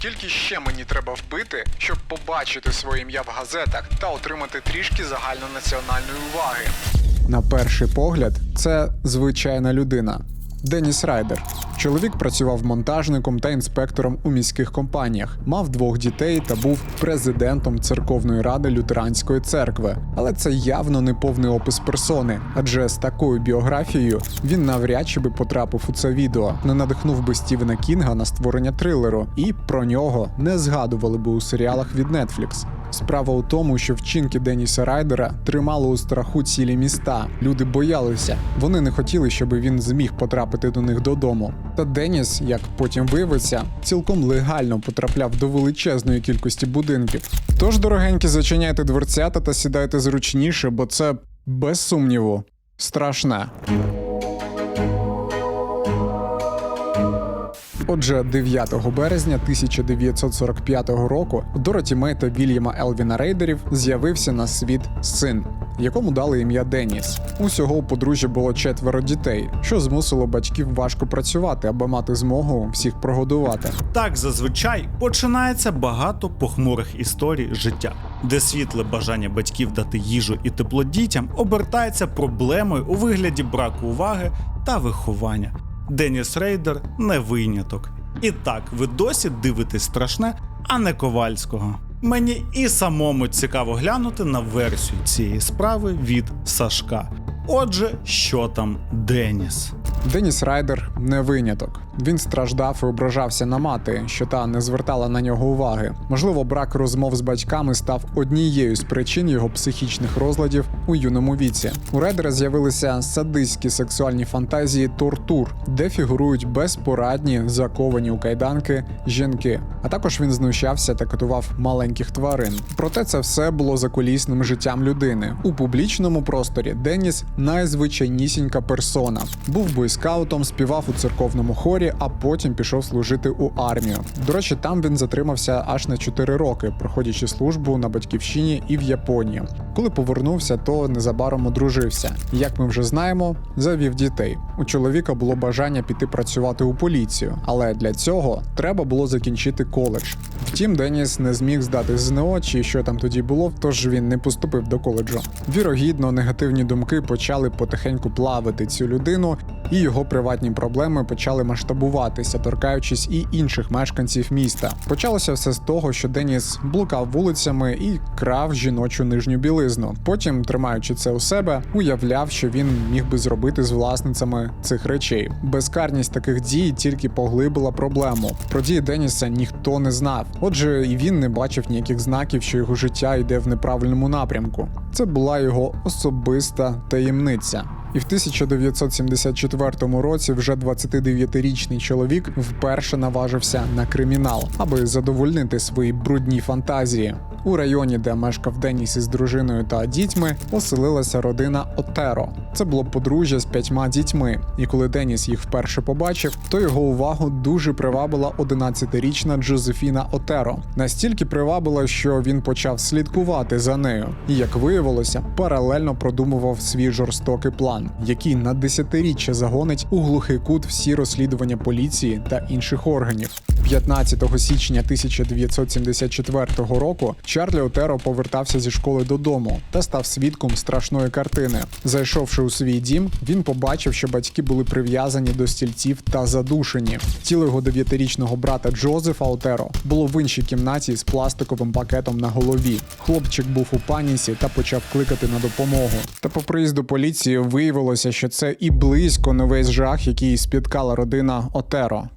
Скільки ще мені треба вбити, щоб побачити своє ім'я в газетах та отримати трішки загальнонаціональної уваги? На перший погляд, це звичайна людина. Деніс Райдер. Чоловік працював монтажником та інспектором у міських компаніях, мав двох дітей та був президентом церковної ради лютеранської церкви. Але це явно не повний опис персони, адже з такою біографією він навряд чи би потрапив у це відео, не надихнув би Стівена Кінга на створення трилеру, і про нього не згадували би у серіалах від Netflix. Справа у тому, що вчинки Деніса Райдера тримали у страху цілі міста. Люди боялися, вони не хотіли, щоб він зміг потрапити до них додому. Та Деніс, як потім виявиться, цілком легально потрапляв до величезної кількості будинків. Тож, дорогенькі, зачиняйте дверцята та сідайте зручніше, бо це без сумніву страшне. Отже, 9 березня 1945 року Дороті Мей та Вільяма Елвіна Рейдерів з'явився на світ син, якому дали ім'я Деніс. Усього у подружжя було четверо дітей, що змусило батьків важко працювати, аби мати змогу всіх прогодувати. Так зазвичай починається багато похмурих історій життя, де світле бажання батьків дати їжу і тепло дітям обертається проблемою у вигляді браку уваги та виховання. Деніс Рейдер не виняток. І так, ви досі дивитесь страшне, а не ковальського. Мені і самому цікаво глянути на версію цієї справи від Сашка. Отже, що там Деніс? Деніс Райдер не виняток. Він страждав і ображався на мати, що та не звертала на нього уваги. Можливо, брак розмов з батьками став однією з причин його психічних розладів у юному віці. У Райдера з'явилися садистські сексуальні фантазії тортур, де фігурують безпорадні, заковані у кайданки жінки. А також він знущався та катував маленьких тварин. Проте це все було закулісним життям людини. У публічному просторі Деніс найзвичайнісінька персона. Був бойскаутом, співав у церковному хорі, а потім пішов служити у армію. До речі, там він затримався аж на 4 роки, проходячи службу на батьківщині і в Японії. Коли повернувся, то незабаром одружився. Як ми вже знаємо, завів дітей. У чоловіка було бажання піти працювати у поліцію, але для цього треба було закінчити коледж. Втім, Деніс не зміг здати ЗНО чи що там тоді було, тож він не поступив до коледжу. Вірогідно, негативні думки почали потихеньку плавити цю людину, і його приватні проблеми почали масштабуватися, торкаючись і інших мешканців міста. Почалося все з того, що Деніс блукав вулицями і крав жіночу нижню білизну. Потім, тримаючи це у себе, уявляв, що він міг би зробити з власницями цих речей. Безкарність таких дій тільки поглибила проблему. Про дії Деніса ніхто не знав. Отже, і він не бачив ніяких знаків, що його життя йде в неправильному напрямку. Це була його особиста таємниця таємниця. І в 1974 році вже 29-річний чоловік вперше наважився на кримінал, аби задовольнити свої брудні фантазії. У районі, де мешкав Деніс із дружиною та дітьми, оселилася родина Отеро. Це було подружжя з п'ятьма дітьми. І коли Деніс їх вперше побачив, то його увагу дуже привабила 11-річна Джозефіна Отеро. Настільки привабила, що він почав слідкувати за нею. І як виявилося, паралельно продумував свій жорстокий план, який на десятиріччя загонить у глухий кут всі розслідування поліції та інших органів. 15 січня 1974 року Чарлі Отеро повертався зі школи додому та став свідком страшної картини. Зайшовши у свій дім, він побачив, що батьки були прив'язані до стільців та задушені. Тіло його дев'ятирічного брата Джозефа Отеро було в іншій кімнаті з пластиковим пакетом на голові. Хлопчик був у паніці та почав кликати на допомогу. Та по приїзду поліції виявилося, що це і близько весь жах, який спіткала родина Отеро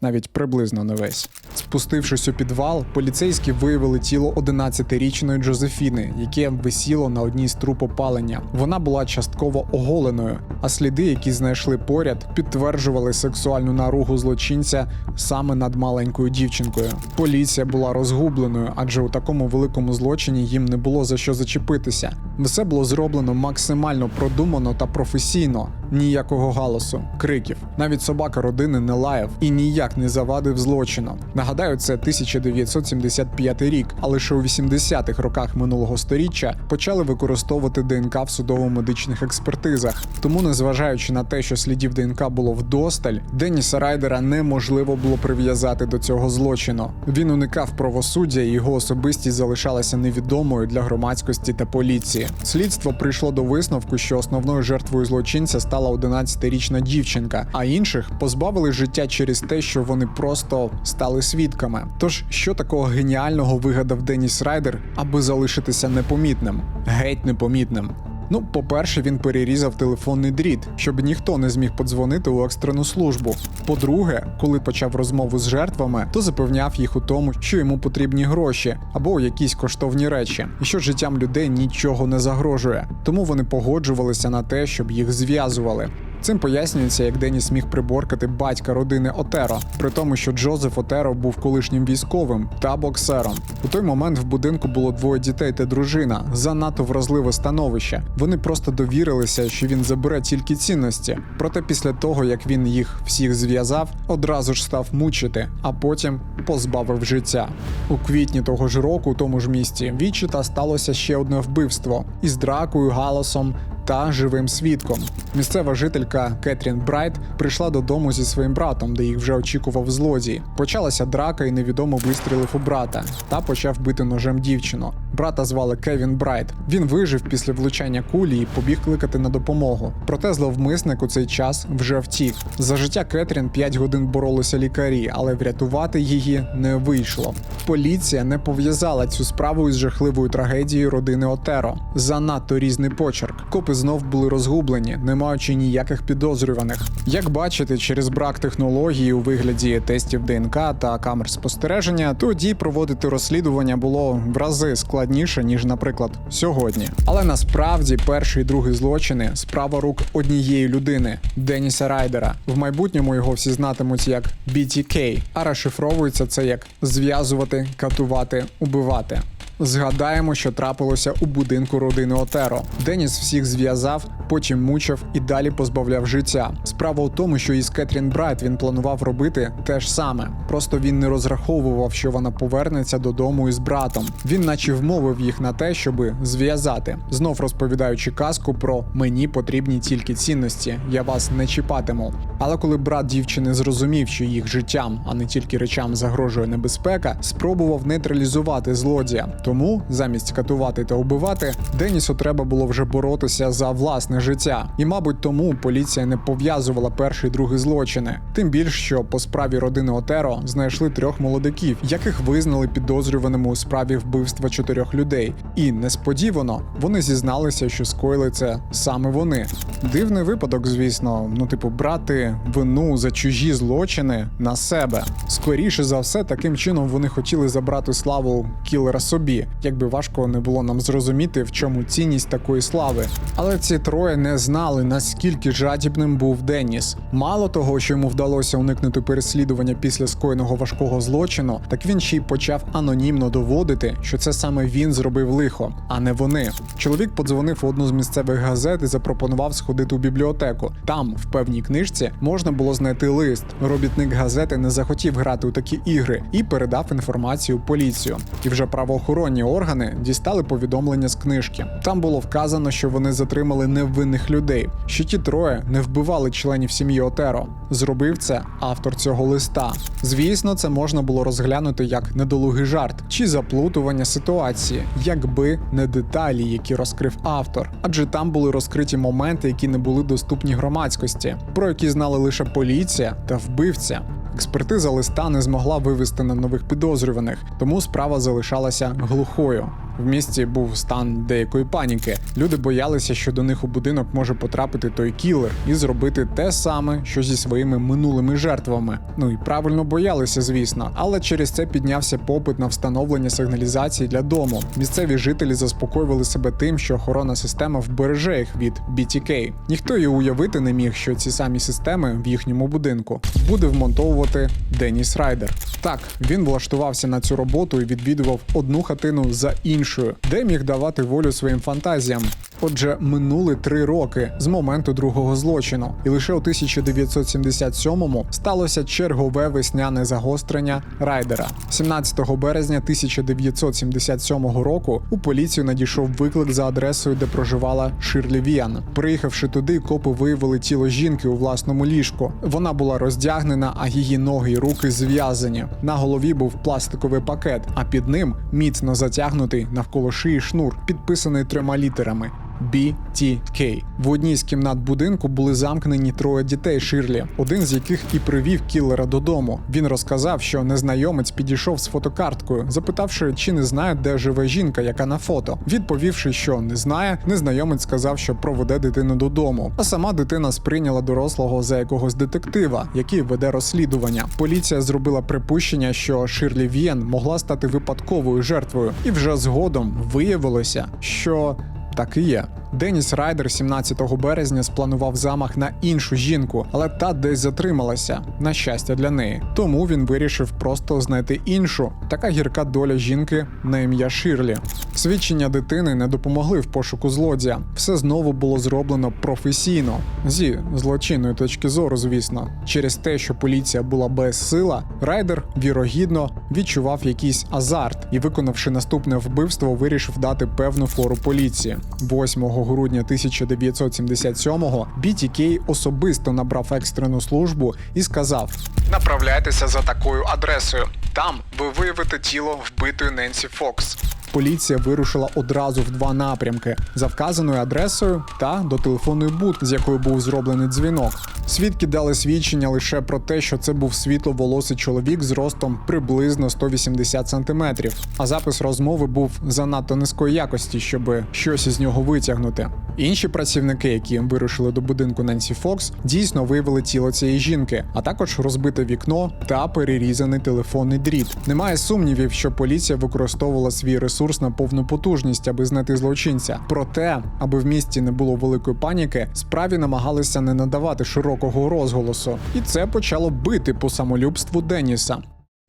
навіть приблизно не весь. Спустившись у підвал, поліцейські виявили тіло 11-річної Джозефіни, яке висіло на одній з труб опалення. Вона була частково оголеною, а сліди, які знайшли поряд, підтверджували сексуальну наругу злочинця саме над маленькою дівчинкою. Поліція була розгубленою, адже у такому великому злочині їм не було за що зачепитися. Все було зроблено максимально продумано та професійно, ніякого галасу, криків. Навіть собака родини не лаяв і ніяк не завадив злочину. Нагадаю, це 1975 рік, а лише у 80-х роках минулого сторіччя почали використовувати ДНК в судово-медичних експертизах. Тому, незважаючи на те, що слідів ДНК було вдосталь, Деніса Райдера неможливо було прив'язати до цього злочину. Він уникав правосуддя, і його особистість залишалася невідомою для громадськості та поліції. Слідство прийшло до висновку, що основною жертвою злочинця стала 11-річна дівчинка, а інших позбавили життя через те, що вони просто стали свідками. Тож, що такого геніального вигадав Деніс Райдер, аби залишитися непомітним, геть непомітним. Ну, по-перше, він перерізав телефонний дріт, щоб ніхто не зміг подзвонити у екстрену службу. По-друге, коли почав розмову з жертвами, то запевняв їх у тому, що йому потрібні гроші або якісь коштовні речі, і що життям людей нічого не загрожує. Тому вони погоджувалися на те, щоб їх зв'язували. Цим пояснюється, як Деніс міг приборкати батька родини Отеро, при тому, що Джозеф Отеро був колишнім військовим та боксером. У той момент в будинку було двоє дітей та дружина, занадто вразливе становище. Вони просто довірилися, що він забере тільки цінності. Проте після того, як він їх всіх зв'язав, одразу ж став мучити, а потім позбавив життя. У квітні того ж року, у тому ж місті, Вічита сталося ще одне вбивство із дракою, галасом та живим свідком. Місцева жителька Кетрін Брайт прийшла додому зі своїм братом, де їх вже очікував злодій. Почалася драка, і невідомо вистрілив у брата та почав бити ножем дівчину. Брата звали Кевін Брайт. Він вижив після влучання кулі і побіг кликати на допомогу. Проте зловмисник у цей час вже втік. За життя Кетрін 5 годин боролися лікарі, але врятувати її не вийшло. Поліція не пов'язала цю справу із жахливою трагедією родини Отеро. Занадто різний почерк. Копи знов були розгублені, не маючи ніяких підозрюваних. Як бачите, через брак технології у вигляді тестів ДНК та камер спостереження, тоді проводити розслідування було в рази складніше ніж, наприклад, сьогодні. Але насправді перший і другий злочини справа рук однієї людини Деніса Райдера. В майбутньому його всі знатимуть як BTK, а розшифровується це як зв'язувати, катувати, убивати. Згадаємо, що трапилося у будинку родини Отеро. Деніс всіх зв'язав, потім мучив і далі позбавляв життя. Справа у тому, що із Кетрін Брайт він планував робити те ж саме. Просто він не розраховував, що вона повернеться додому із братом. Він наче вмовив їх на те, щоби зв'язати, знов розповідаючи казку про мені потрібні тільки цінності, я вас не чіпатиму. Але коли брат дівчини зрозумів, що їх життям, а не тільки речам загрожує небезпека, спробував нейтралізувати злодія. Тому замість катувати та убивати, Денісу треба було вже боротися за власне життя. І, мабуть, тому поліція не пов'язувала перший і другий злочини. Тим більш, що по справі родини Отеро знайшли трьох молодиків, яких визнали підозрюваними у справі вбивства чотирьох людей. І несподівано вони зізналися, що скоїли це саме вони. Дивний випадок, звісно, ну типу, брати вину за чужі злочини на себе. Скоріше за все, таким чином вони хотіли забрати славу кілера собі, якби важко не було нам зрозуміти, в чому цінність такої слави. Але ці троє не знали, наскільки жадібним був Деніс. Мало того, що йому вдалося уникнути переслідування після скоєного важкого злочину, так він ще й почав анонімно доводити, що це саме він зробив лихо, а не вони. Чоловік подзвонив у одну з місцевих газет і запропонував сходити у бібліотеку. Там, в певній книжці, можна було знайти лист. Робітник газети не захотів грати у такі ігри і передав інформацію поліцію. І вже правоохоронні органи дістали повідомлення з книжки. Там було вказано, що вони затримали невинних людей, що ті троє не вбивали членів сім'ї Отеро. Зробив це автор цього листа. Звісно, це можна було розглянути як недолугий жарт чи заплутування ситуації, якби не деталі, які розкрив автор. Адже там були розкриті моменти, які не були доступні громадськості, про які знали лише поліція та вбивця. Експертиза листа не змогла вивести на нових підозрюваних, тому справа залишалася глухою. В місті був стан деякої паніки. Люди боялися, що до них у будинок може потрапити той кілер і зробити те саме, що зі своїми минулими жертвами. Ну і правильно боялися, звісно, але через це піднявся попит на встановлення сигналізації для дому. Місцеві жителі заспокоювали себе тим, що охоронна система вбереже їх від BTK. Ніхто і уявити не міг, що ці самі системи в їхньому будинку буде вмонтовувати Деніс Райдер. Так, він влаштувався на цю роботу і відвідував одну хатину за іншою, де міг давати волю своїм фантазіям. Отже, минули три роки з моменту другого злочину, і лише у 1977-му сталося чергове весняне загострення райдера. 17 березня 1977 року у поліцію надійшов виклик за адресою, де проживала Ширлі Віан. Приїхавши туди, копи виявили тіло жінки у власному ліжку. Вона була роздягнена, а її ноги й руки зв'язані. На голові був пластиковий пакет, а під ним міцно затягнутий навколо шиї шнур, підписаний трьома літерами. BTK. В одній з кімнат будинку були замкнені троє дітей Ширлі, один з яких і привів кілера додому. Він розказав, що незнайомець підійшов з фотокарткою, запитавши, чи не знає, де живе жінка, яка на фото. Відповівши, що не знає, незнайомець сказав, що проведе дитину додому. А сама дитина сприйняла дорослого за якогось детектива, який веде розслідування. Поліція зробила припущення, що Ширлі Вієн могла стати випадковою жертвою, і вже згодом виявилося, що так і є. Деніс Райдер 17 березня спланував замах на іншу жінку, але та десь затрималася, на щастя для неї. Тому він вирішив просто знайти іншу. Така гірка доля жінки на ім'я Ширлі. Свідчення дитини не допомогли в пошуку злодія. Все знову було зроблено професійно, зі злочинної точки зору, звісно. Через те, що поліція була безсила, Райдер вірогідно відчував якийсь азарт і, виконавши наступне вбивство, вирішив дати певну фору поліції. 8 грудня 1977-го BTK особисто набрав екстрену службу і сказав: Направляйтеся за такою адресою. Там ви виявите тіло вбитої Ненсі Фокс. Поліція вирушила одразу в два напрямки: за вказаною адресою та до телефонної будки, з якої був зроблений дзвінок. Свідки дали свідчення лише про те, що це був світловолосий чоловік з ростом приблизно 180 сантиметрів. А запис розмови був занадто низької якості, щоб щось із нього витягнути. Інші працівники, які вирушили до будинку Ненсі Фокс, дійсно виявили тіло цієї жінки, а також розбите вікно та перерізаний телефонний дріт. Немає сумнівів, що поліція використовувала свій ресурс на повну потужність, аби знайти злочинця. Проте, аби в місті не було великої паніки, справі намагалися не надавати широкого розголосу, і це почало бити по самолюбству Деніса.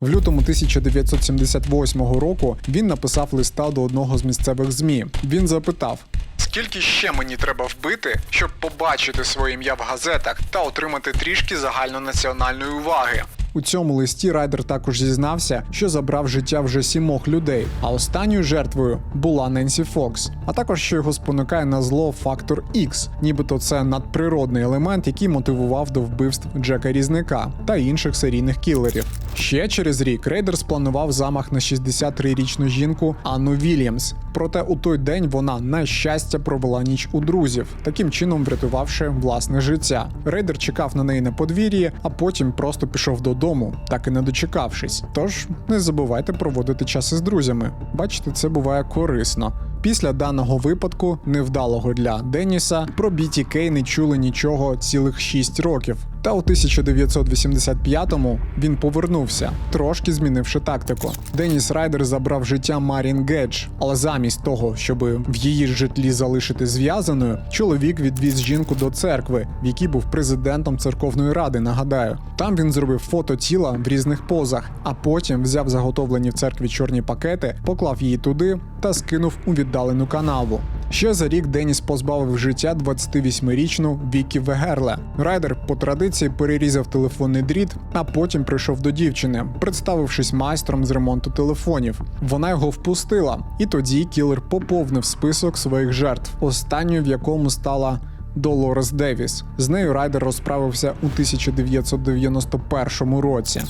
В лютому 1978 року він написав листа до одного з місцевих змі. Він запитав: Скільки ще мені треба вбити, щоб побачити своє ім'я в газетах та отримати трішки загальнонаціональної уваги? У цьому листі Райдер також зізнався, що забрав життя вже сімох людей, а останньою жертвою була Ненсі Фокс. А також що його спонукає на зло фактор X, нібито це надприродний елемент, який мотивував до вбивств Джека Різника та інших серійних кілерів. Ще через рік Рейдер спланував замах на 63-річну жінку Анну Вільямс. Проте у той день вона, на щастя, провела ніч у друзів, таким чином врятувавши власне життя. Рейдер чекав на неї на подвір'ї, а потім просто пішов додому, так і не дочекавшись. Тож не забувайте проводити час із друзями. Бачите, це буває корисно. Після даного випадку, невдалого для Деніса, про BTK не чули нічого цілих 6 років. Та у 1985-му він повернувся, трошки змінивши тактику. Деніс Райдер забрав життя Марін Гедж, але замість того, щоб в її житлі залишити зв'язаною, чоловік відвіз жінку до церкви, в якій був президентом церковної ради. Нагадаю, там він зробив фото тіла в різних позах, а потім взяв заготовлені в церкві чорні пакети, поклав її туди та скинув у віддалену канаву. Ще за рік Деніс позбавив життя 28-річну Вікі Вегерле. Райдер по традиції перерізав телефонний дріт, а потім прийшов до дівчини, представившись майстром з ремонту телефонів. Вона його впустила, і тоді кілер поповнив список своїх жертв, останньою в якому стала. Долорес Девіс. З нею Райдер розправився у 1991 році.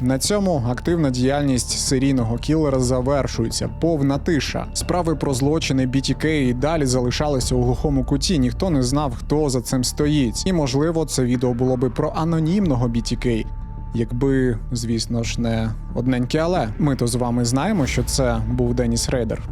На цьому активна діяльність серійного кілера завершується. Повна тиша. Справи про злочини BTK і далі залишалися у глухому куті. Ніхто не знав, хто за цим стоїть. І можливо, це відео було би про анонімного BTK. Якби, звісно ж, не одненьке, але ми то з вами знаємо, що це був Деніс Рейдер.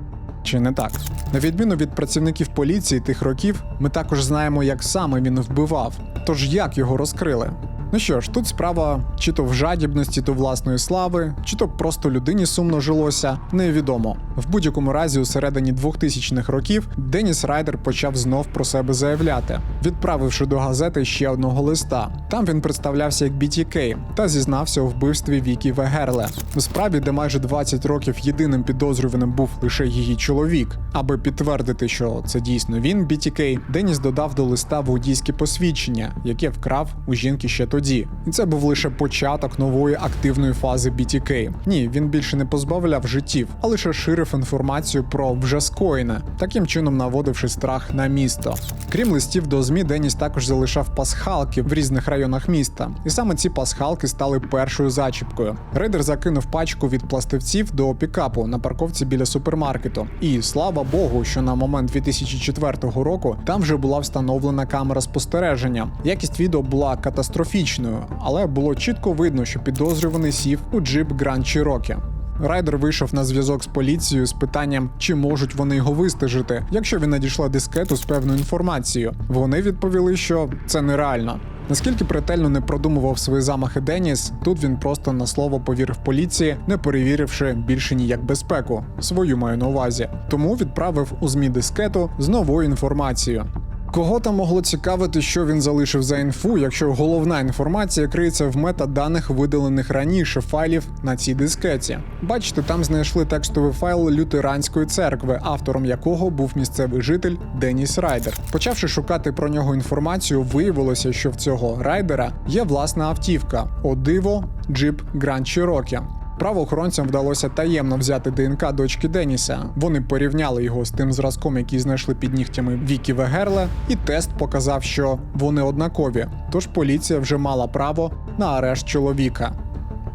Чи не так? На відміну від працівників поліції тих років, ми також знаємо, як саме він вбивав. Тож як його розкрили? Ну що ж, тут справа чи то в жадібності до власної слави, чи то просто людині сумно жилося, невідомо. В будь-якому разі, у середині 2000-х років Деніс Райдер почав знов про себе заявляти, відправивши до газети ще одного листа. Там він представлявся як BTK та зізнався у вбивстві Вікі Вегерле. У справі, де майже 20 років єдиним підозрюваним був лише її чоловік. Аби підтвердити, що це дійсно він, BTK, Деніс додав до листа водійське посвідчення, яке вкрав у жінки ще тоді. І це був лише початок нової активної фази BTK. Ні, він більше не позбавляв життів, а лише ширив інформацію про вже скоєне, таким чином наводивши страх на місто. Крім листів до ЗМІ, Деніс також залишав пасхалки в різних районах міста, і саме ці пасхалки стали першою зачіпкою. Рейдер закинув пачку від пластивців до пікапу на парковці біля супермаркету. І слава Богу, що на момент 2004 року там вже була встановлена камера спостереження. Якість відео була катастрофічною, але було чітко видно, що підозрюваний сів у джип Grand Cherokee. Райдер вийшов на зв'язок з поліцією з питанням, чи можуть вони його вистежити, якщо він надійшла дискету з певною інформацією. Вони відповіли, що це нереально. Наскільки ретельно не продумував свої замахи Деніс, тут він просто на слово повірив поліції, не перевіривши більше ніяк безпеку. Свою маю на увазі. Тому відправив у змі дискету з новою інформацією. Кого там могло цікавити, що він залишив за інфу, якщо головна інформація криється в метаданих видалених раніше файлів на цій дискеті? Бачите, там знайшли текстовий файл лютеранської церкви, автором якого був місцевий житель Деніс Райдер. Почавши шукати про нього інформацію, виявилося, що в цього райдера є власна автівка О диво джип Grand Cherokee. Правоохоронцям вдалося таємно взяти ДНК дочки Деніса. Вони порівняли його з тим зразком, який знайшли під нігтями Вікі Вегерле, і тест показав, що вони однакові. Тож поліція вже мала право на арешт чоловіка.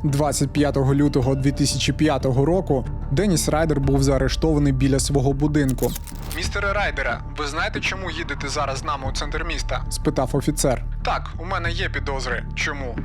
25 лютого 2005 року Деніс Райдер був заарештований біля свого будинку. Містере Райдера, ви знаєте, чому їдете зараз з нами у центр міста? спитав офіцер. Так, у мене є підозри. Чому?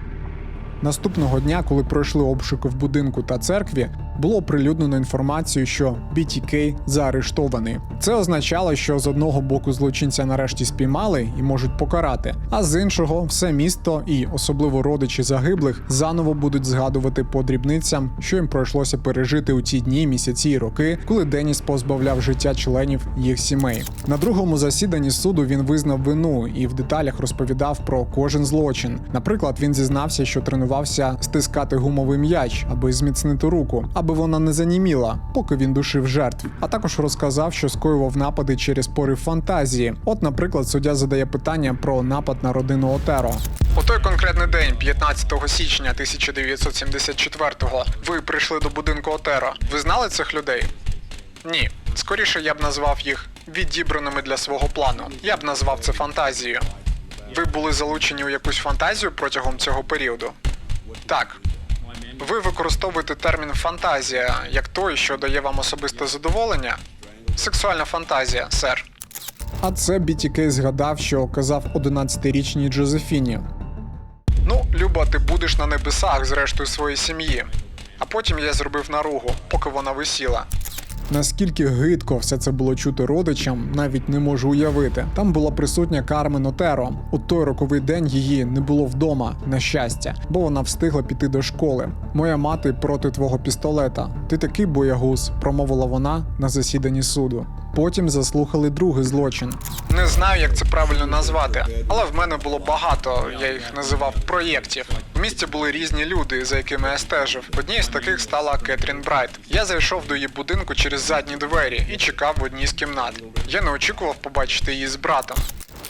Наступного дня, коли пройшли обшуки в будинку та церкві, було оприлюднено інформацію, що BTK заарештований. Це означало, що з одного боку злочинця нарешті спіймали і можуть покарати, а з іншого все місто і особливо родичі загиблих заново будуть згадувати по дрібницям, що їм пройшлося пережити у ті дні, місяці і роки, коли Деніс позбавляв життя членів їх сімей. На другому засіданні суду він визнав вину і в деталях розповідав про кожен злочин. Наприклад, він зізнався, що тренувався стискати гумовий м'яч, аби зміцнити руку, аби вона не заніміла, поки він душив жертв. А також розказав, що скоював напади через порив фантазії. От, наприклад, суддя задає питання про напад на родину Отеро. У той конкретний день, 15 січня 1974-го, ви прийшли до будинку Отеро. Ви знали цих людей? Ні. Скоріше я б назвав їх відібраними для свого плану. Я б назвав це фантазією. Ви були залучені у якусь фантазію протягом цього періоду? Так. Ви використовуєте термін фантазія як той, що дає вам особисте задоволення? Сексуальна фантазія, сер. А це BTK згадав, що казав 11-річній Джозефіні. Ну, Люба, ти будеш на небесах з рештою своєї сім'ї. А потім я зробив наругу, поки вона висіла. Наскільки гидко все це було чути родичам, навіть не можу уявити. Там була присутня Кармен Отеро. У той роковий день її не було вдома, на щастя, бо вона встигла піти до школи. Моя мати проти твого пістолета. Ти такий боягуз, промовила вона на засіданні суду. Потім заслухали другий злочин. Не знаю, як це правильно назвати, але в мене було багато, я їх називав проєктів. В місті були різні люди, за якими я стежив. Однією з таких стала Кетрін Брайт. Я зайшов до її будинку через задні двері і чекав в одній з кімнат. Я не очікував побачити її з братом.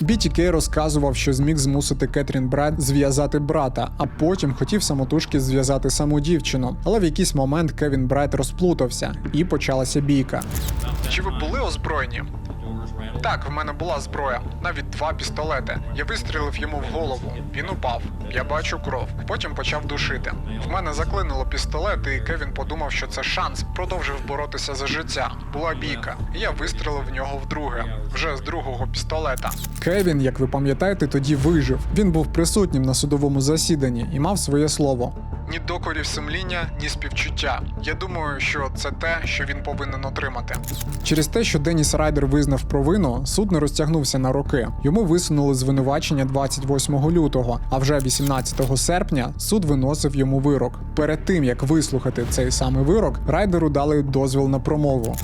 BTK розказував, що зміг змусити Кетрін Брайт зв'язати брата, а потім хотів самотужки зв'язати саму дівчину. Але в якийсь момент Кевін Брайт розплутався і почалася бійка. Чи ви були озброєні? Так, в мене була зброя, навіть два пістолети. Я вистрілив йому в голову. Він упав. Я бачу кров. Потім почав душити. В мене заклинило пістолет, і Кевін подумав, що це шанс. Продовжив боротися за життя. Була бійка. Я вистрілив в нього вдруге, вже з другого пістолета. Кевін, як ви пам'ятаєте, тоді вижив. Він був присутнім на судовому засіданні і мав своє слово. Ні докорів сумління, ні співчуття. Я думаю, що це те, що він повинен отримати. Через те, що Деніс Райдер визнав провину, суд не розтягнувся на роки. Йому висунули звинувачення 28 лютого, а вже 18 серпня суд виносив йому вирок. Перед тим як вислухати цей самий вирок, райдеру дали дозвіл на промову.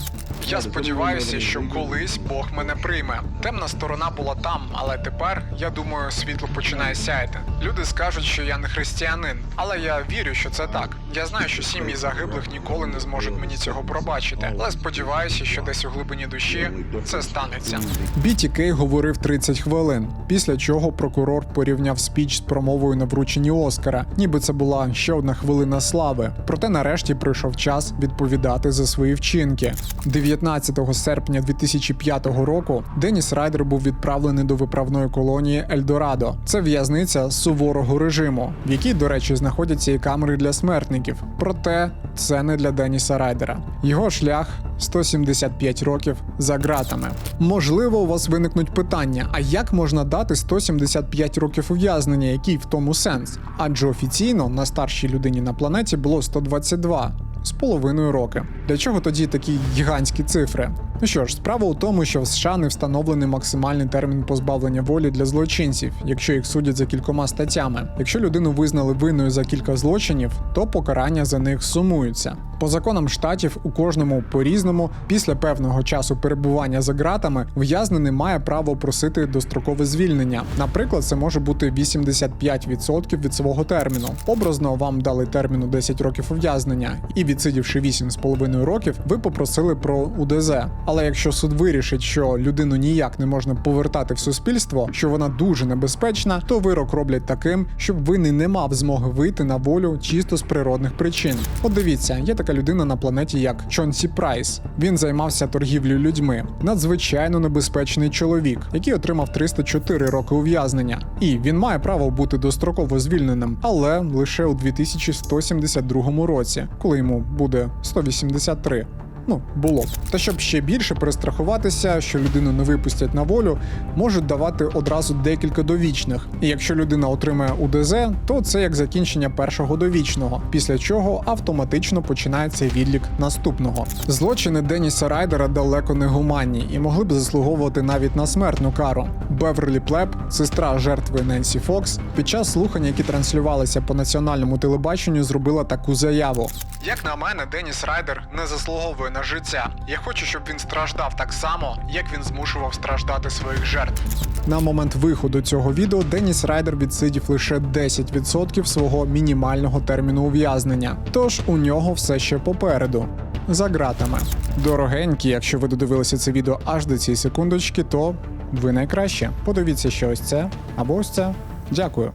Я сподіваюся, що колись Бог мене прийме. Темна сторона була там, але тепер я думаю, світло починає сяяти. Люди скажуть, що я не християнин, але я вірю, що це так. Я знаю, що сім'ї загиблих ніколи не зможуть мені цього пробачити, але сподіваюся, що десь у глибині душі це станеться. Кей говорив 30 хвилин, після чого прокурор порівняв спіч з промовою на врученні Оскара, ніби це була ще одна хвилина слави. Проте нарешті прийшов час відповідати за свої вчинки. 19 серпня 2005 року Деніс Райдер був відправлений до виправної колонії Ельдорадо. Це в'язниця суворого режиму, в якій, до речі, знаходяться і камери для смертників. Проте це не для Деніса Райдера. Його шлях 175 років за ґратами. Можливо, у вас виникнуть питання: а як можна дати 175 років ув'язнення, який в тому сенс? Адже офіційно на старшій людині на планеті було 122 з половиною роки. Для чого тоді такі гігантські цифри? Ну що ж, справа у тому, що в США не встановлений максимальний термін позбавлення волі для злочинців, якщо їх судять за кількома статтями. Якщо людину визнали винною за кілька злочинів, то покарання за них сумуються. По законам штатів у кожному по-різному, після певного часу перебування за ґратами, ув'язнений має право просити дострокове звільнення. Наприклад, це може бути 85% від свого терміну. Образно вам дали терміну 10 років ув'язнення, і відсидівши 8,5 років, ви попросили про УДЗ. Але якщо суд вирішить, що людину ніяк не можна повертати в суспільство, що вона дуже небезпечна, то вирок роблять таким, щоб винний не мав змоги вийти на волю чисто з природних причин. От дивіться, є така людина на планеті, як Чонсі Прайс. Він займався торгівлею людьми. Надзвичайно небезпечний чоловік, який отримав 304 роки ув'язнення. І він має право бути достроково звільненим, але лише у 2172 році, коли йому буде 183. Ну, було. Та щоб ще більше перестрахуватися, що людину не випустять на волю, можуть давати одразу декілька довічних. І якщо людина отримає УДЗ, то це як закінчення першого довічного, після чого автоматично починається відлік наступного. Злочини Деніса Райдера далеко не гуманні і могли б заслуговувати навіть на смертну кару. Беверлі Плеб, сестра жертви Ненсі Фокс, під час слухань, які транслювалися по національному телебаченню, зробила таку заяву. Як на мене, Деніс Райдер не заслуговує на життя. Я хочу, щоб він страждав так само, як він змушував страждати своїх жертв. На момент виходу цього відео Деніс Райдер відсидів лише 10% свого мінімального терміну ув'язнення. Тож у нього все ще попереду. За ґратами. Дорогенькі, якщо ви додивилися це відео аж до цієї секундочки, то ви найкраще. Подивіться ще ось це або ось це. Дякую.